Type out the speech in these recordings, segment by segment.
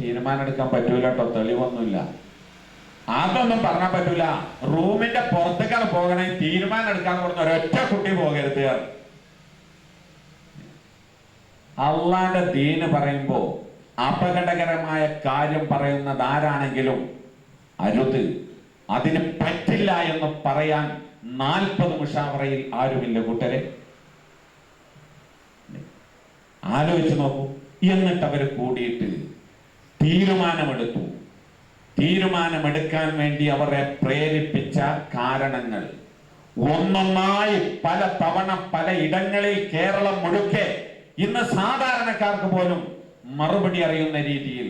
തീരുമാനം എടുക്കാൻ പറ്റൂല കേട്ടോ തെളിവൊന്നുമില്ല. അതൊന്നും പറഞ്ഞാൽ പറ്റൂല. റൂമിന്റെ പുറത്തേക്കാണ് പോകണേ. തീരുമാനം എടുക്കാൻ കൊടുത്ത ഒരൊറ്റ കുട്ടി പോകരുത്. അള്ളാന്റെ ദീന് പറയുമ്പോ അപകടകരമായ കാര്യം പറയുന്നത് ആരാണെങ്കിലും അരുത്. അതിന് പറ്റില്ല എന്ന് പറയാൻ നാൽപ്പത് മുഷാവറയിൽ ആരുമില്ല കൂട്ടരെ? ആലോചിച്ച് നോക്കൂ. എന്നിട്ട് അവർ കൂടിയിട്ട് തീരുമാനമെടുത്തു. തീരുമാനമെടുക്കാൻ വേണ്ടി അവരെ പ്രേരിപ്പിച്ച കാരണങ്ങൾ. ഒന്നൊന്നായി പല തവണ പല ഇടങ്ങളിൽ കേരളം മുഴുക്കെ ഇന്ന് സാധാരണക്കാർക്ക് പോലും മറുപടി അറിയുന്ന രീതിയിൽ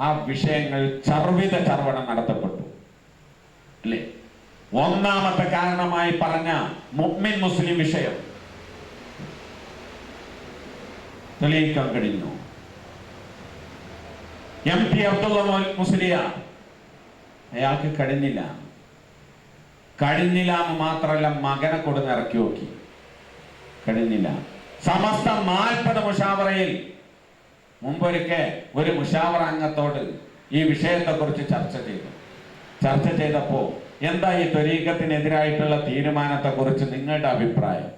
ആ വിഷയങ്ങൾ ചർവിത ചർവണം നടത്തപ്പെട്ടു. അല്ലേ? ഒന്നാമത്തെ കാരണമായി പറഞ്ഞ മുഅ്മിൻ മുസ്ലിം വിഷയം തെളിയിക്കാൻ കഴിഞ്ഞു. എം പി അബ്ദുള്ള മുസ്ലിയ. അയാൾക്ക് കഴിഞ്ഞില്ല കഴിഞ്ഞില്ല എന്ന് മാത്രമല്ല മകനെ കൊടുന്ന് ഇറക്കി നോക്കി. കഴിഞ്ഞില്ല സമസ്ത നാൽപ്പത് മുഷാവറയിൽ മുമ്പൊരിക്കെ ഒരു മുഷാവറ അംഗത്തോട് ഈ വിഷയത്തെക്കുറിച്ച് ചർച്ച ചെയ്തു. ചർച്ച ചെയ്തപ്പോ എന്താ ഈ ത്വരീക്കത്തിനെതിരായിട്ടുള്ള തീരുമാനത്തെക്കുറിച്ച് നിങ്ങളുടെ അഭിപ്രായം?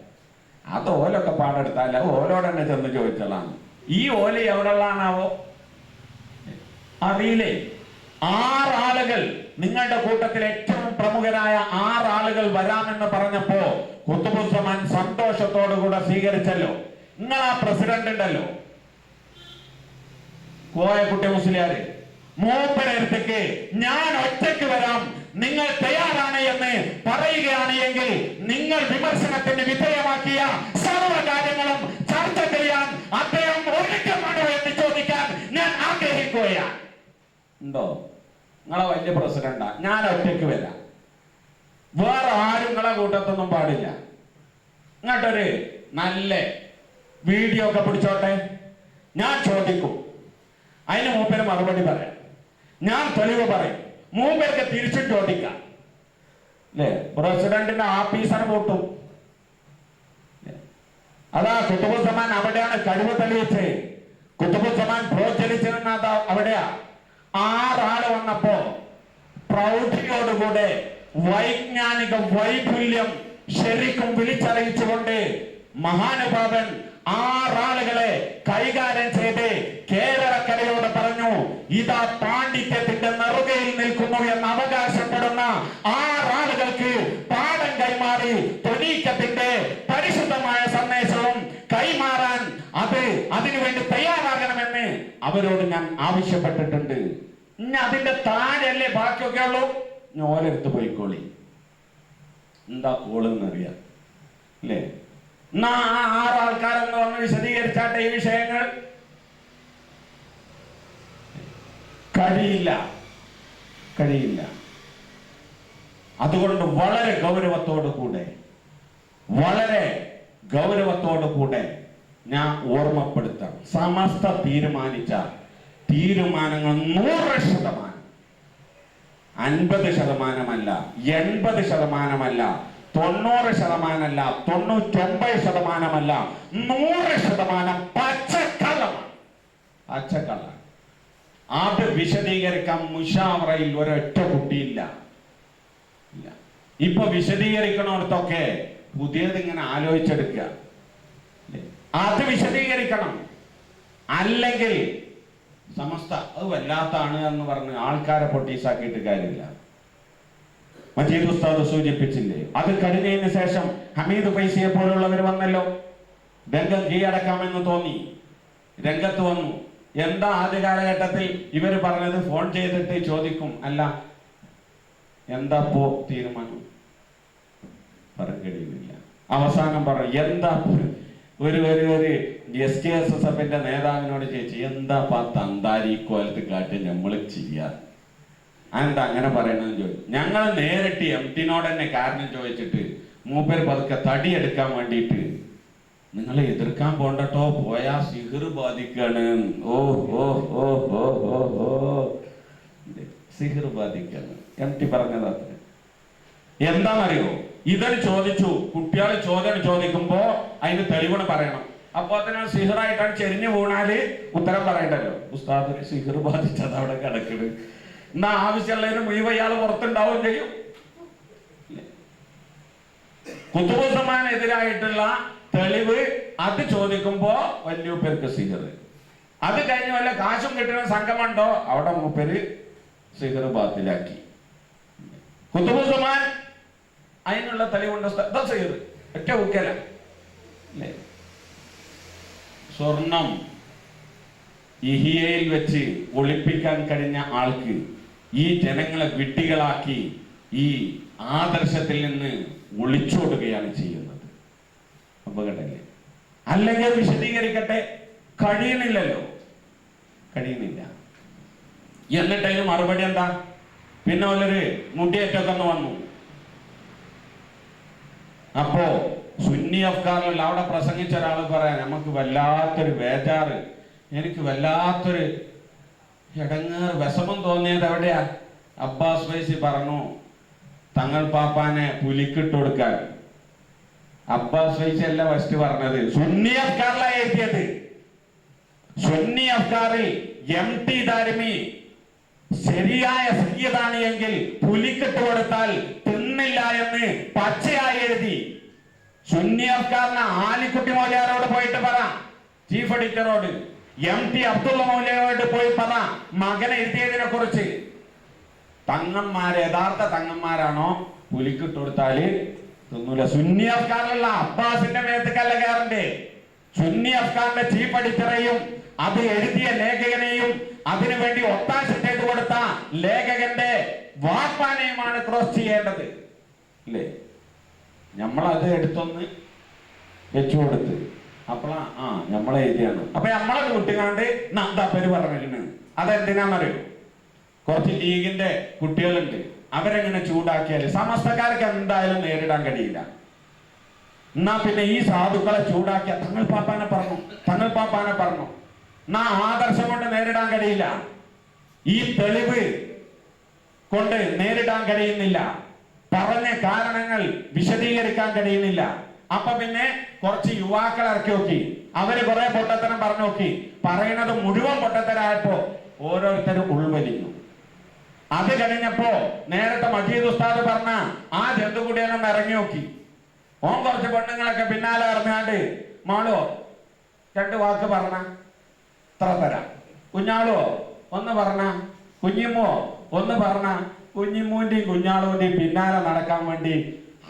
അത് ഓലൊക്കെ പാടെടുത്താല ഓലോട് തന്നെ ചെന്ന് ചോദിച്ചതാണ്. ഈ ഓല എവിടെയുള്ളതാണാവോ? അറിയില്ലേ? ആറാളുകൾ നിങ്ങളുടെ കൂട്ടത്തിൽ ഏറ്റവും പ്രമുഖരായ ആറാളുകൾ വരാമെന്ന് പറഞ്ഞപ്പോ കുത്തുബുസമാൻ സന്തോഷത്തോടുകൂടെ സ്വീകരിച്ചല്ലോ. നിങ്ങൾ ആ പ്രസിഡന്റ് ഉണ്ടല്ലോ. കോയക്കുട്ടി മുസ്ലിയാര് മൂപ്പരടുത്തേക്ക് ഞാൻ ഒറ്റയ്ക്ക് വരാം. നിങ്ങൾ തയ്യാറാണ് എന്ന് പറയുകയാണ് എങ്കിൽ നിങ്ങൾ വിമർശനത്തിന് വിധേയമാക്കിയ സർവ കാര്യങ്ങളും ചർച്ച ചെയ്യാൻ അദ്ദേഹം ഒരുക്കമാണോ ഉണ്ടോ? നിങ്ങളെ വലിയ പ്രസിഡന്റാ ഞാൻ ഒറ്റയ്ക്ക് വരാം വേറെ ആരും നിങ്ങളെ കൂട്ടത്തൊന്നും പാടില്ല. ഇങ്ങോട്ടൊരു നല്ല വീഡിയോ ഒക്കെ പിടിച്ചോട്ടെ? ഞാൻ ചോദിക്കും. അതിന് മൂപ്പര് മറുപടി പറയാം. ഞാൻ തെളിവ് പറയും. മൂപ്പർക്ക് തിരിച്ചും ചോദിക്കാം. അല്ലേ പ്രസിഡന്റിന്റെ ആഫീസർ കൂട്ടും. അതാ കുത്തുബുസമാൻ അവിടെയാണ് കഴിവ് തെളിയിച്ച് കുത്തുബുസമാൻ പ്രോത്സഹിച്ചിരുന്ന അതാ അവിടെയാ. ആറാൾ വന്നപ്പോ? പ്രൗഢിയോടുകൂടെ വൈജ്ഞാനിക വൈപുല്യം ശരിക്കും വിളിച്ചറിയിച്ചുകൊണ്ട് മഹാനുഭാവൻ ആറാളുകളെ കൈകാര്യം ചെയ്ത് കേരളക്കരയോട് പറഞ്ഞു ഇതാ പാണ്ഡിത്യത്തിന്റെ നെറുകയിൽ നിൽക്കുന്നു എന്ന് അവകാശപ്പെടുന്ന ആറാളുകൾക്ക് പാഠം കൈമാറി അവരോട് ഞാൻ ആവശ്യപ്പെട്ടിട്ടുണ്ട്. ഇനി അതിന്റെ താഴെയല്ലേ ബാക്കിയൊക്കെ ഉള്ളൂ? ഞാൻ ഓരോരുത്ത് പോയിക്കോളി. എന്താ കോളെന്നറിയാം അല്ലേ? എന്നാ ആ ആറാൾക്കാരൊന്ന് വന്ന് വിശദീകരിച്ചാട്ടെ ഈ വിഷയങ്ങൾ? കഴിയില്ല. കഴിയില്ല. അതുകൊണ്ട് വളരെ ഗൗരവത്തോടു കൂടെ വളരെ ഗൗരവത്തോടു കൂടെ ഞാൻ ഓർമ്മപ്പെടുത്താം. സമസ്ത തീരുമാനിച്ച തീരുമാനങ്ങൾ നൂറ് ശതമാനം. അൻപത് ശതമാനമല്ല എൺപത് ശതമാനമല്ല തൊണ്ണൂറ് ശതമാനമല്ല തൊണ്ണൂറ്റൊമ്പത് ശതമാനമല്ല നൂറ് ശതമാനം പച്ചക്കള്ളമാണ് പച്ചക്കള്ള. അത് വിശദീകരിക്കാൻ മുഷാവറയിൽ ഒരൊറ്റ കുട്ടിയില്ല. ഇപ്പൊ വിശദീകരിക്കണോടത്തൊക്കെ പുതിയത് ഇങ്ങനെ ആലോചിച്ചെടുക്കുക? അത് വിശദീകരിക്കണം. അല്ലെങ്കിൽ സമസ്ത അത് വല്ലാത്താണ് എന്ന് പറഞ്ഞ് ആൾക്കാരെ പൊട്ടീസാക്കിയിട്ട് കാര്യമില്ല. മജീദ് ഉസ്താദ് സൂചിപ്പിച്ചില്ലേ? അത് കഴിഞ്ഞതിന് ശേഷം ഹമീദ് പൈസയെ പോലുള്ളവർ വന്നല്ലോ. രംഗം കീഴടക്കാമെന്ന് തോന്നി. രംഗത്ത് വന്നു. എന്താ ആദ്യ കാലഘട്ടത്തിൽ ഇവർ പറഞ്ഞത്? ഫോൺ ചെയ്തിട്ട് ചോദിക്കും. അല്ല എന്താ പോ തീരുമാനം? പറയാൻ അവസാനം പറ എന്താ ഒരു ഒരു ഒരു എസ് കെ എസ് എസ് എഫിന്റെ നേതാവിനോട് ചേച്ചി എന്താ പാ തന്താരി കോലത്ത് കാട്ടി നമ്മൾ ചെയ്യാ? അതെന്താ അങ്ങനെ പറയണമെന്ന് ചോദിച്ചു. ഞങ്ങൾ നേരിട്ട് എം ടിനോട് തന്നെ കാരണം ചോദിച്ചിട്ട് മൂപ്പർ പതുക്കെ തടി എടുക്കാൻ വേണ്ടിയിട്ട് നിങ്ങളെ എതിർക്കാൻ പോണ്ടട്ടോ? പോയാ സിഹർ ബാധിക്കാണ്. ഓ ഓ ഓ ഓ ഓ ഓ. സിഹിർ ബാധിക്കാണ്. എം ടി പറഞ്ഞതാ എന്താണെന്നറിയോ ഇതൊരു ചോദിച്ചു. കുട്ടികൾ ചോദ്യം ചോദിക്കുമ്പോ അതിന് തെളിവുകൾ പറയണം. അപ്പൊ തന്നെ സിഹറായിട്ടാണ് ചെരിഞ്ഞു വീണാൽ ഉത്തരം പറയണ്ടല്ലോ. ഉസ്താദ് ഒരു സിഹർ ബാധിച്ചത് അവിടെ കിടക്കണ്. എന്നാ ആവശ്യമുള്ളതിന് മുഴുവൻ ഇയാൾ പുറത്തുണ്ടാവുകയും ചെയ്യും. കുത്തുബുസമാനെതിരായിട്ടുള്ള തെളിവ് അത് ചോദിക്കുമ്പോ വലിയ പേർക്ക് സിഹർ. അത് കഴിഞ്ഞ വല്ല കാശും കിട്ടുന്ന സംഘമുണ്ടോ? അവിടെ മൂപ്പര് സിഹർ ബാത്തിലാക്കി. കുത്തുബുസമാൻ അതിനുള്ള തെളിവുണ്ട് സിഹർ. ഒറ്റ ഊക്കല. സ്വർണം ഇഹിയയിൽ വെച്ച് ഒളിപ്പിക്കാൻ കഴിഞ്ഞ ആൾക്ക് ഈ ജനങ്ങളെ വിട്ടികളാക്കി ഈ ആദർശത്തിൽ നിന്ന് ഒളിച്ചോടുകയാണ് ചെയ്യുന്നത്. അപകടല്ലേ അല്ലെങ്കിൽ വിശദീകരിക്കട്ടെ കഴിയണില്ലല്ലോ. കഴിയുന്നില്ല എന്നിട്ട് അതിന് മറുപടി എന്താ? പിന്നെ വല്ലൊരു മുടിയേറ്റൊക്കെ വന്നു. അപ്പോ സുന്നി അഫ്ഗാനിലുള്ള അവിടെ പ്രസംഗിച്ച ഒരാൾ പറയാൻ നമുക്ക് വല്ലാത്തൊരു വേജാറ്. എനിക്ക് വല്ലാത്തൊരു ഇടങ്ങേറ് വിഷമം തോന്നിയത് എവിടെയാ? അബ്ബാസ് വൈസി പറഞ്ഞു തങ്ങൾ പാപ്പാനെ പുലിക്കിട്ട് കൊടുക്കാൻ. അബ്ബാസ് വൈസി അല്ല ഫസ്റ്റ് പറഞ്ഞത്. സുന്നി അഫ്ഗാറിലാണ് എഴുതിയത് സുന്നി അഫ്ഗാറിൽ എം ടി ദാരിമി ശരിയായ സയ്യദാണ് എങ്കിൽ പുലിക്കിട്ട് കൊടുത്താൽ തിന്നില്ല എന്ന് പച്ചയായി എഴുതി. സുന്നി അഫ്ഗാറിന് ആലിക്കുട്ടി മൗലിയാരോട് പോയിട്ട് പറ. ചീഫ് എഡിറ്ററോട് എം ടി അബ്ദുള്ള മൗലിയാരോട് പോയി പറ മകനെ എത്തിയതിനെ കുറിച്ച്. തങ്ങന്മാര് യഥാർത്ഥ തങ്ങന്മാരാണോ? പുലിക്കിട്ട് കൊടുത്താൽ തിന്നൂല. സുന്നി അഫ്ഗാനല്ല അബ്ബാസിന്റെ മേത്തക്കല്ല കയറണ്ടേ? സുന്നി അഫ്ഗാന്റെ ചീഫ് എഡിറ്ററെയും അത് എഴുതിയ ലേഖകനെയും അതിനുവേണ്ടി ഒത്താശ ചെയ്തു കൊടുത്ത ലേഖകന്റെ വാപ്പാനെയുമാണ് ക്രോസ് ചെയ്യേണ്ടത്. അല്ലേ നമ്മളത് എടുത്തൊന്ന് വെച്ചു കൊടുത്ത് അപ്പളാ ആ നമ്മളെ എഴുതിയാണ്. അപ്പൊ നമ്മളെ കൂട്ടുകാണ്ട് നന്ദപ്പര് പേര് പറഞ്ഞിരുന്നു അതെന്തിനാണെന്നറിയോ കുറച്ച് ലീഗിന്റെ കുട്ടികളുണ്ട്. അവരെങ്ങനെ ചൂടാക്കിയാൽ സമസ്തക്കാർക്ക് എന്തായാലും നേരിടാൻ കഴിയില്ല. എന്നാ പിന്നെ ഈ സാധുക്കളെ ചൂടാക്കിയ തങ്ങൾ പാപ്പാനെ പറഞ്ഞു തങ്ങൾ പാപ്പാനെ പറഞ്ഞു. എന്നാ ആദർശം കൊണ്ട് നേരിടാൻ കഴിയില്ല. ഈ തെളിവ് കൊണ്ട് നേരിടാൻ കഴിയുന്നില്ല. പറഞ്ഞ കാരണങ്ങൾ വിശദീകരിക്കാൻ കഴിയുന്നില്ല. അപ്പൊ പിന്നെ കുറച്ച് യുവാക്കൾ ഇറക്കി നോക്കി. അവർ കുറെ പൊട്ടത്തരം പറഞ്ഞു നോക്കി. പറയുന്നത് മുഴുവൻ പൊട്ടത്തരായപ്പോ ഓരോരുത്തരും ഉൾവലിഞ്ഞു. അത് കഴിഞ്ഞപ്പോ നേരത്തെ മജീദ് ഉസ്താദ് പറഞ്ഞ ആ ജന്തുകുടിയെല്ലാം ഇറങ്ങി നോക്കി. ഓൻ കുറച്ച് പെണ്ണുങ്ങളൊക്കെ പിന്നാലെ ഇറങ്ങാണ്ട് മാളോ രണ്ട് വാക്ക് പറഞ്ഞ. ഇത്ര തരാം. കുഞ്ഞാളോ ഒന്ന് പറഞ്ഞ. കുഞ്ഞിമ്മോ ഒന്ന് പറഞ്ഞ. കുഞ്ഞിമ്മൂന്റെയും കുഞ്ഞാളുവിന്റെയും പിന്നാലെ നടക്കാൻ വേണ്ടി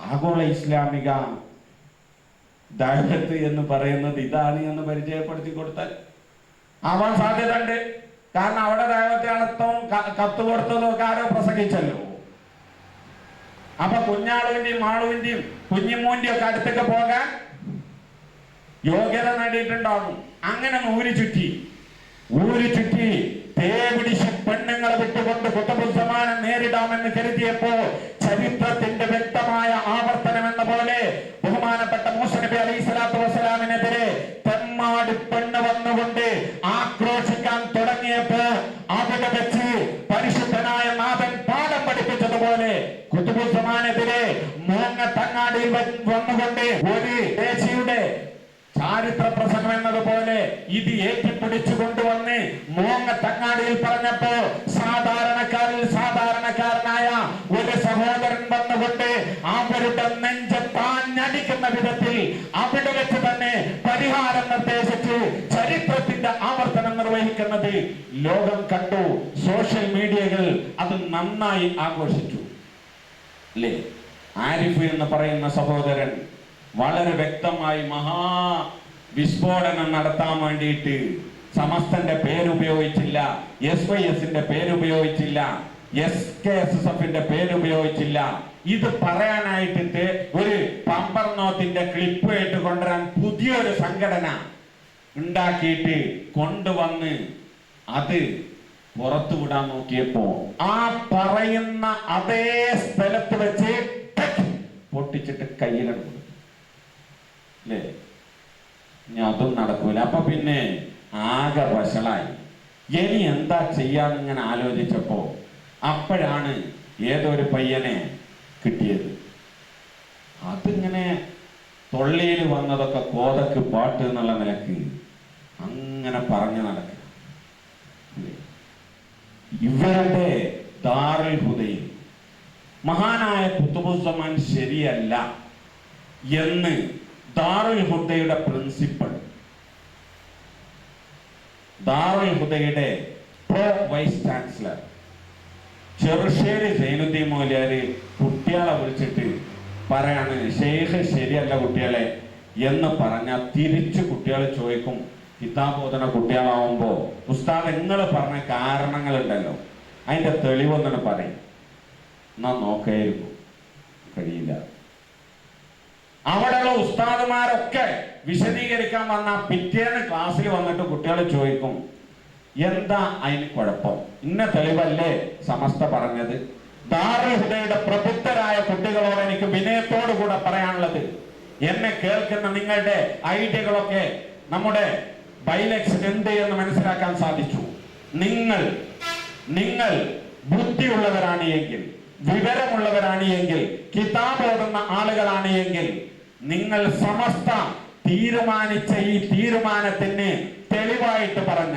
ആഗോള ഇസ്ലാമിക ദൈവത്ത് എന്ന് പറയുന്നത് ഇതാണ് എന്ന് പരിചയപ്പെടുത്തി കൊടുത്താൽ ആവാൻ സാധ്യത ഉണ്ട് കാരണം അവിടെ ദൈവത്തെ കത്ത് കൊടുത്തതും ഒക്കെ ആരോ പ്രസംഗിച്ചല്ലോ. അപ്പൊ കുഞ്ഞാളുവിന്റെയും മാളുവിന്റെയും കുഞ്ഞിമൂന്റെയും ഒക്കെ അടുത്തൊക്കെ പോകാൻ യോഗ്യത നേടിയിട്ടുണ്ടാകും. അങ്ങനെ ഊരി ചുറ്റി ഊരി ചുറ്റി തേപിടിച്ച് പെണ്ണുങ്ങളെ വിട്ടുകൊണ്ട് കുത്തബുദ്ധമാനം നേരിടാമെന്ന് കരുതിയപ്പോ ചരിത്രത്തിന്റെ വ്യക്തമായ ആവർത്തനം എന്ന പോലെ ബഹുമാനപ്പെട്ട മൂസ നബി അലൈഹി സ്വലാത്തു വസ്സലാമിനെതിരെ തെമ്മാട് പെണ്ണ് വന്നുകൊണ്ട് ആക്രോശിക്കാൻ തുടങ്ങിയപ്പോ അവിടെ വെച്ച് പരിശുദ്ധനായ നാഥൻ പാഠം പഠിപ്പിച്ചതുപോലെ കുത്തുബുദ്ധമാനെതിരെ മോങ്ങ തങ്ങാടിയിൽ വന്നുകൊണ്ട് ഒരു ദേശിയുടെ ചാരിത്ര പ്രസംഗം എന്നതുപോലെ ഇത് ഏറ്റിപ്പിടിച്ചു കൊണ്ടുവന്ന് മൂങ്ങ തങ്ങാടിയിൽ പറഞ്ഞപ്പോ സാധാരണക്കാരിൽ സാധാരണക്കാരനായ ഒരു സഹോദരൻ വന്നുകൊണ്ട് അവരുടെ നെഞ്ചത്താഞ്ഞടിക്കുന്ന വിധത്തിൽ അവിടെ വെച്ച് തന്നെ പരിഹാരം നിർദ്ദേശിച്ച്. ചരിത്രത്തിന്റെ ആവർത്തനം നിർവഹിക്കുന്നത് ലോകം കണ്ടു. സോഷ്യൽ മീഡിയകൾ അത് നന്നായി ആഘോഷിച്ചു. അല്ലേ? ആരിഫ് എന്ന് പറയുന്ന സഹോദരൻ വളരെ വ്യക്തമായി മഹാ വിസ്ഫോടനം നടത്താൻ വേണ്ടിയിട്ട് സമസ്തന്റെ പേരുപയോഗിച്ചില്ല എസ് വൈ എസിന്റെ പേരുപയോഗിച്ചില്ല എസ് കെ എസ് എസ് എഫിന്റെ പേരുപയോഗിച്ചില്ല. ഇത് പറയാനായിട്ട് ഒരു പമ്പർ നോത്തിന്റെ ക്ലിപ്പ് ആയിട്ട് കൊണ്ടുവരാൻ പുതിയൊരു സംഘടന ഉണ്ടാക്കിയിട്ട് കൊണ്ടുവന്ന് അത് പുറത്തു വിടാൻ നോക്കിയപ്പോ ആ പറയുന്ന അതേ സ്ഥലത്ത് വെച്ച് പൊട്ടിച്ചിട്ട് കയ്യിലാണ് കൊടുത്തു അല്ലേ ഇനി അതും നടക്കൂല. അപ്പൊ പിന്നെ ആകെ വഷളായി. ഇനി എന്താ ചെയ്യാന്ന് ഇങ്ങനെ ആലോചിച്ചപ്പോ അപ്പോഴാണ് ഏതൊരു പയ്യനെ കിട്ടിയത്. അതിങ്ങനെ തൊള്ള തൊള്ളിയിൽ വന്നതൊക്കെ കോതക്ക് പാട്ട് എന്നുള്ള നിലയ്ക്ക് അങ്ങനെ പറഞ്ഞു നടക്കുക? ഇവരുടെ ദാറുൽ ഹുദയിൽ മഹാനായ കുത്തുബുസമാൻ ശരിയല്ല എന്ന് ദാറുൽ ഹുദയുടെ principal Darul ഹുദയുടെ pro vice chancellor Cherussery Zainuddin മൗലിയാര് കുട്ടികളെ വിളിച്ചിട്ട് പറയാണ് ഷെയ്ഖ് ശരിയല്ല കുട്ടികളെ എന്ന് പറഞ്ഞാൽ തിരിച്ചു കുട്ടികൾ ചോദിക്കും കിതാബോധന കുട്ടികളാവുമ്പോ ഉസ്താദ് നിങ്ങൾ പറഞ്ഞ കാരണങ്ങളുണ്ടല്ലോ. അതിന്റെ തെളിവൊന്നിട്ട് പറയും. എന്നാ നോക്കായിരുന്നു കഴിയില്ല. അവിടെയുള്ള ഉസ്താദുമാരൊക്കെ വിശദീകരിക്കാൻ വന്ന പിറ്റേന്ന് ക്ലാസ്സിൽ വന്നിട്ട് കുട്ടികളെ ചോദിക്കും എന്താ അതിന് കുഴപ്പം? ഇന്ന തെളിവല്ലേ സമസ്ത പറഞ്ഞത്? ദാറുൽ ഹുദയുടെ പ്രബുദ്ധരായ കുട്ടികളോട് എനിക്ക് വിനയത്തോടു കൂടെ പറയാനുള്ളത് എന്നെ കേൾക്കുന്ന നിങ്ങളുടെ ഐഡിയകളൊക്കെ നമ്മുടെ ബൈലക്സിന് എന്ത് എന്ന് മനസ്സിലാക്കാൻ സാധിച്ചു. നിങ്ങൾ നിങ്ങൾ ബുദ്ധിയുള്ളവരാണ് എങ്കിൽ വിവരമുള്ളവരാണ് എങ്കിൽ കിതാബ് ഓടുന്ന ആളുകളാണ് എങ്കിൽ നിങ്ങൾ സമസ്ത തീരുമാനിച്ച ഈ തീരുമാനത്തിന് തെളിവായിട്ട് പറഞ്ഞ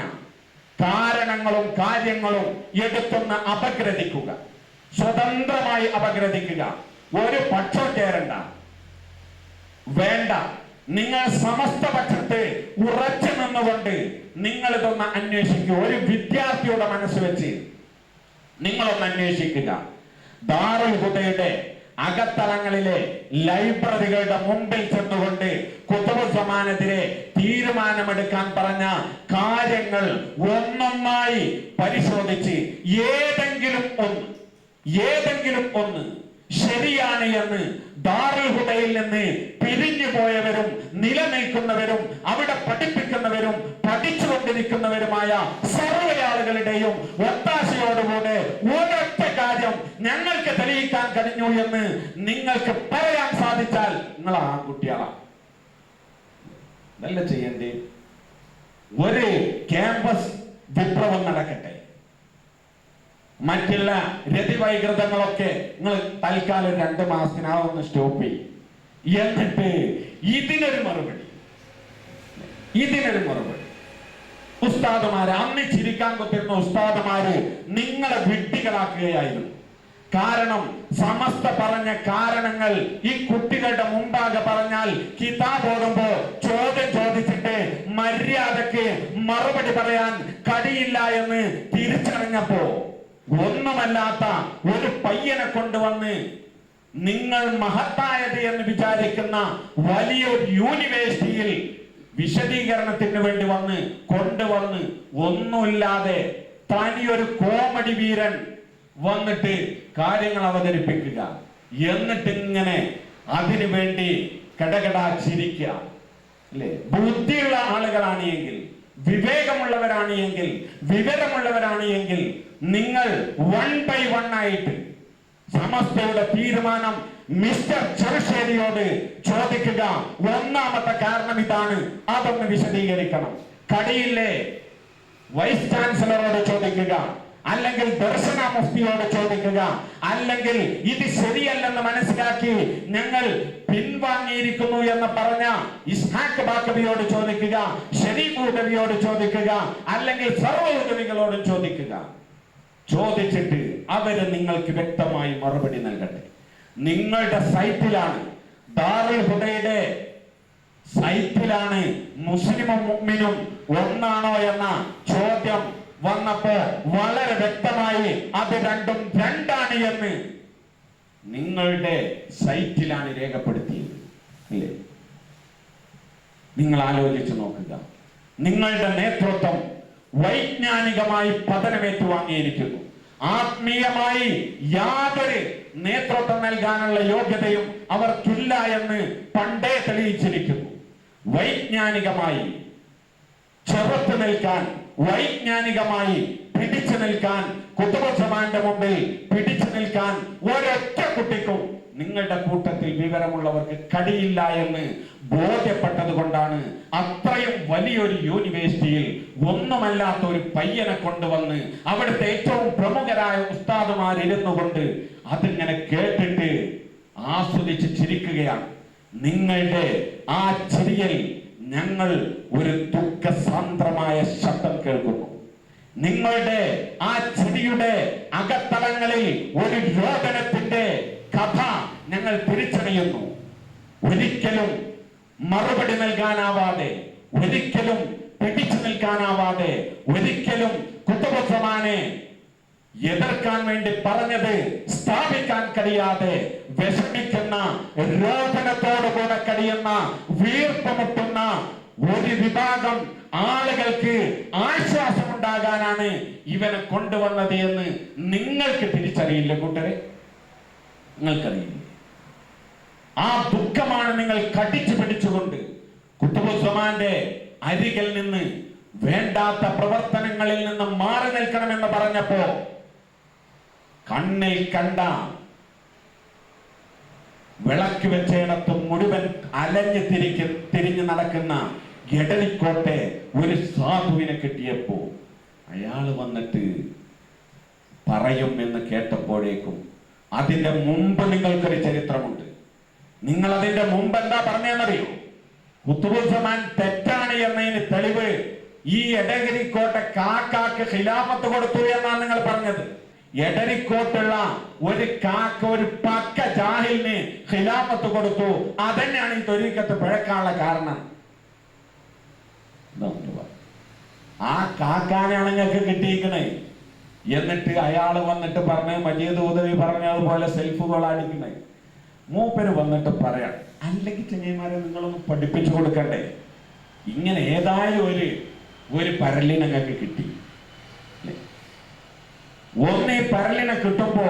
കാരണങ്ങളും കാര്യങ്ങളും എടുത്തൊന്ന് അപഗ്രഥിക്കുക. സ്വതന്ത്രമായി അപഗ്രഥിക്കുക. ഒരു പക്ഷം ചേരണ്ട. വേണ്ട. നിങ്ങൾ സമസ്ത പക്ഷത്ത് ഉറച്ചു നിന്നുകൊണ്ട് നിങ്ങൾ ഇതൊന്ന് അന്വേഷിക്കുക. ഒരു വിദ്യാർത്ഥിയുടെ മനസ്സ് വെച്ച് നിങ്ങളൊന്ന് അന്വേഷിക്കുക. ദാറുൽ ഹുദയുടെ അകത്തളങ്ങളിലെ ലൈബ്രറികളുടെ മുമ്പിൽ ചെന്നുകൊണ്ട് കുത്തുബുസമാനെതിരെ തീരുമാനമെടുക്കാൻ പറഞ്ഞ കാര്യങ്ങൾ ഒന്നൊന്നായി പരിശോധിച്ച് ഏതെങ്കിലും ഒന്ന് ഏതെങ്കിലും ഒന്ന് ശരിയാണ് എന്ന് ദാറുൽ ഹുദയിൽ നിന്ന് പിരിഞ്ഞു പോയവരും നിലനിൽക്കുന്നവരും അവിടെ പഠിപ്പിക്കുന്നവരും പഠിച്ചുകൊണ്ടിരിക്കുന്നവരുമായ സർവ ആളുകളുടെയും ഒത്താശയോടുകൂടെ ഒരൊറ്റ കാര്യം ഞങ്ങൾക്ക് തെളിയിക്കാൻ കഴിഞ്ഞു എന്ന് നിങ്ങൾക്ക് പറയാൻ സാധിച്ചാൽ നിങ്ങൾ ആൺകുട്ടികളാണ്. നല്ല ചെയ്യണ്ടേ? ഒരു ക്യാമ്പസ് വിപ്ലവം നടക്കട്ടെ. മറ്റുള്ള രതിവൈകൃതങ്ങളൊക്കെ നിങ്ങൾ തൽക്കാലം രണ്ട് മാസത്തിനാവുന്ന സ്റ്റോപ്പ് ചെയ്യും. എന്നിട്ട് ഇതിനൊരു മറുപടി. ഇതിനൊരു മറുപടി. ഉസ്താദുമാര് അന്ന് ചിരിക്കാൻ കൊത്തിരുന്ന ഉസ്താദുമാര് നിങ്ങളെ വിഡ്ഢികളാക്കുകയായിരുന്നു. കാരണം സമസ്ത പറഞ്ഞ കാരണങ്ങൾ ഈ കുട്ടികളുടെ മുമ്പാകെ പറഞ്ഞാൽ കിതാബ് ഓടുമ്പോ ചോദ്യം ചോദിച്ചിട്ട് മര്യാദയ്ക്ക് മറുപടി പറയാൻ കഴിയില്ല എന്ന് തിരിച്ചറിഞ്ഞപ്പോ ഒന്നുമല്ലാത്ത ഒരു പയ്യനെ കൊണ്ടുവന്ന് നിങ്ങൾ മഹത്തായത് എന്ന് വിചാരിക്കുന്ന വലിയൊരു യൂണിവേഴ്സിറ്റിയിൽ വിശദീകരണത്തിന് വേണ്ടി വന്ന് കൊണ്ടുവന്ന് ഒന്നുമില്ലാതെ തനിയൊരു കോമഡി വീരൻ വന്നിട്ട് കാര്യങ്ങൾ അവതരിപ്പിക്കുക. എന്നിട്ട് ഇങ്ങനെ അതിനു വേണ്ടി കടകടാ ചിരിക്കുക അല്ലേ? ബുദ്ധിയുള്ള ആളുകളാണ് എങ്കിൽ വിവേകമുള്ളവരാണ് എങ്കിൽ വിവരമുള്ളവരാണ് എങ്കിൽ നിങ്ങൾ വൺ ബൈ വൺ ആയിട്ട് സമസ്തയുടെ തീരുമാനം മിസ്റ്റർ ചെറുശ്ശേരിയോട് ചോദിക്കുക. ഒന്നാമത്തെ കാരണം ഇതാണ്. അതൊന്ന് വിശദീകരിക്കണം. കടിയില്ലേ? വൈസ് ചാൻസലറോട് ചോദിക്കുക. അല്ലെങ്കിൽ ദർശന മുഫ്തിയോട് ചോദിക്കുക. അല്ലെങ്കിൽ ഇത് ശരിയല്ലെന്ന് മനസ്സിലാക്കി ഞങ്ങൾ പിൻവാങ്ങിയിരിക്കുന്നു എന്ന് പറഞ്ഞ ഇസ്ഹാക്ക് ബാക്കബിയോട് ചോദിക്കുക. ഷരീഫ് ഉദവിയോട് ചോദിക്കുക. അല്ലെങ്കിൽ സർവ ചോദിക്കുക. ചോദിച്ചിട്ട് അവർ നിങ്ങൾക്ക് വ്യക്തമായി മറുപടി നൽകട്ടെ. നിങ്ങളുടെ സൈറ്റിലാണ് ദാറുൽ സൈറ്റിലാണ് മുസ്ലിമും മുമ്മിനും ഒന്നാണോ എന്ന ചോദ്യം വന്നപ്പോ വളരെ വ്യക്തമായി അത് രണ്ടും രണ്ടാണ് എന്ന് നിങ്ങളുടെ സൈറ്റിലാണ് രേഖപ്പെടുത്തിയത്. അല്ലേ? നിങ്ങൾ ആലോചിച്ച് നോക്കുക. നിങ്ങളുടെ നേതൃത്വം വൈജ്ഞാനികമായി പതനമേറ്റു വാങ്ങിയിരിക്കുന്നു. ആത്മീയമായി യാതൊരു നേതൃത്വം നൽകാനുള്ള യോഗ്യതയും അവർക്കില്ല എന്ന് പണ്ടേ തെളിയിച്ചിരിക്കുന്നു. വൈജ്ഞാനികമായി ചെറുത്തു നിൽക്കാൻ വൈജ്ഞാനികമായി പിടിച്ചു നിൽക്കാൻ കുത്തുബസമാന്റെ മുമ്പിൽ പിടിച്ചു നിൽക്കാൻ ഒരൊറ്റ കുട്ടിക്കും നിങ്ങളുടെ കൂട്ടത്തിൽ വിവരമുള്ളവർക്ക് കടിയില്ല എന്ന് ബോധ്യപ്പെട്ടത് കൊണ്ടാണ് അത്രയും വലിയൊരു യൂണിവേഴ്സിറ്റിയിൽ ഒന്നുമല്ലാത്ത ഒരു പയ്യനെ കൊണ്ടുവന്ന് അവിടുത്തെ ഏറ്റവും പ്രമുഖരായ ഉസ്താദുമാരിരുന്നു കൊണ്ട് അതിങ്ങനെ കേട്ടിട്ട് ആസ്വദിച്ച് ചിരിക്കുകയാണ്. നിങ്ങളുടെ ആ ചിരിയിൽ ഞങ്ങൾ ഒരു ദുഃഖസാന്ദ്രമായ ശബ്ദം കേൾക്കുന്നു. നിങ്ങളുടെ ആ ചിരിയുടെ അകത്തളങ്ങളിൽ ഒരു രോദനത്തിന്റെ കഥ ഞങ്ങൾ തിരിച്ചറിയുന്നു. ഒരിക്കലും മറുപടി നൽകാനാവാതെ ഒരിക്കലും പിടിച്ചു നിൽക്കാനാവാതെ ഒരിക്കലും കുത്തുബുദ്ധമാനെ എതിർക്കാൻ വേണ്ടി പറഞ്ഞത് സ്ഥാപിക്കാൻ കഴിയാതെ വിഷമിക്കുന്ന രോദനത്തോടുകൂടെ കഴിയുന്ന വീർപ്പമുട്ടുന്ന ഒരു വിഭാഗം ആളുകൾക്ക് ആശ്വാസം ഉണ്ടാകാനാണ് ഇവനെ കൊണ്ടുവന്നത് എന്ന് നിങ്ങൾക്ക് തിരിച്ചറിയില്ല കൂട്ടരെ. നിങ്ങൾക്കറിയില്ല. ആ ദുഃഖമാണ് നിങ്ങൾ കടിച്ചു പിടിച്ചുകൊണ്ട് കുത്തുബുസ്വമാന്റെ അരികിൽ നിന്ന് വേണ്ടാത്ത പ്രവർത്തനങ്ങളിൽ നിന്ന് മാറി നിൽക്കണമെന്ന് പറഞ്ഞപ്പോ കണ്ണിൽ കണ്ട വിളക്ക് വെച്ചയിടത്ത് മുഴുവൻ അലഞ്ഞു തിരിക്ക് തിരിഞ്ഞു നടക്കുന്ന എടലിക്കോട്ടെ ഒരു സാധുവിനെ കിട്ടിയപ്പോ അയാൾ വന്നിട്ട് പറയും എന്ന് കേട്ടപ്പോഴേക്കും അതിന്റെ മുമ്പ് നിങ്ങൾക്കൊരു ചരിത്രമുണ്ട്. നിങ്ങൾ അതിന്റെ മുമ്പ് എന്താ പറഞ്ഞെന്നറിയോ കുത്തുബുസമാൻ തെറ്റാണ് എന്നതിന് തെളിവ് ഈ എടഗിരിക്കോട്ടെ കാക്കാക്ക് ഖിലാഫത്ത് കൊടുത്തു എന്നാണ് നിങ്ങൾ പറഞ്ഞത്. എടരിക്കോട്ടുള്ള ഒരു കാക്ക ഒരു പക്ക ജാഹിലിന് ഖിലാഫത്ത് കൊടുത്തു. അതന്നെയാണ് ഈ തൊരീക്കത്ത് പിഴക്കാനുള്ള കാരണം. ആ കാക്കാനാണ് നിങ്ങൾക്ക് കിട്ടിയിരിക്കണേ. എന്നിട്ട് അയാൾ വന്നിട്ട് പറഞ്ഞ് മജീദ് ഉദവി പറഞ്ഞതുപോലെ സെൽഫുകൾ അടിക്കണേ മൂപ്പര് വന്നിട്ട് പറയാം. അല്ലെങ്കിൽ ചെങ്ങന്മാരെ നിങ്ങളൊന്ന് പഠിപ്പിച്ചു കൊടുക്കണ്ടേ? ഇങ്ങനെ ഏതായാലും ഒരു ഒരു പരലിനങ്ങൾക്ക് കിട്ടി. ഒന്നേ പരലിനെ കിട്ടുമ്പോ